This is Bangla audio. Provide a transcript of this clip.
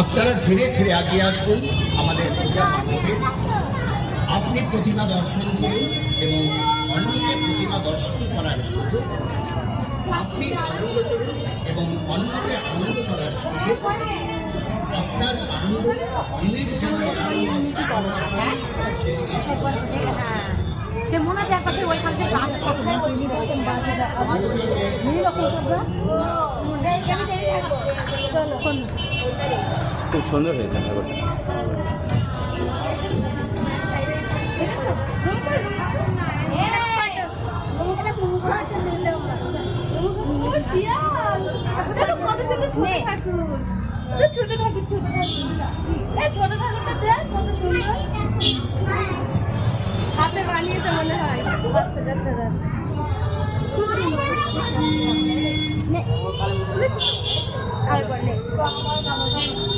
আপনারা ধীরে ধীরে এগিয়ে আসুন আমাদের পূজা মণ্ডপে আপনি প্রতিমা দর্শন করুন এবং অন্যকে প্রতিমা দর্শন করার সুযোগ আপনি আনন্দ করুন এবং অন্যকে আনন্দ করার সুযোগ আপনার আনন্দ অন্যের হ্যাঁ মনে কত চলো। খুব সুন্দর হয়েছে ঠাকুরটা ছোট ঠাকুর ছোট ঠাকুর ছোট ঠাকুরটা দেখ কত সুন্দর হাতে বানিয়েছে মনে হয়। বাচ্চা কাচ্চারা খুব সুন্দর আরেকবার নে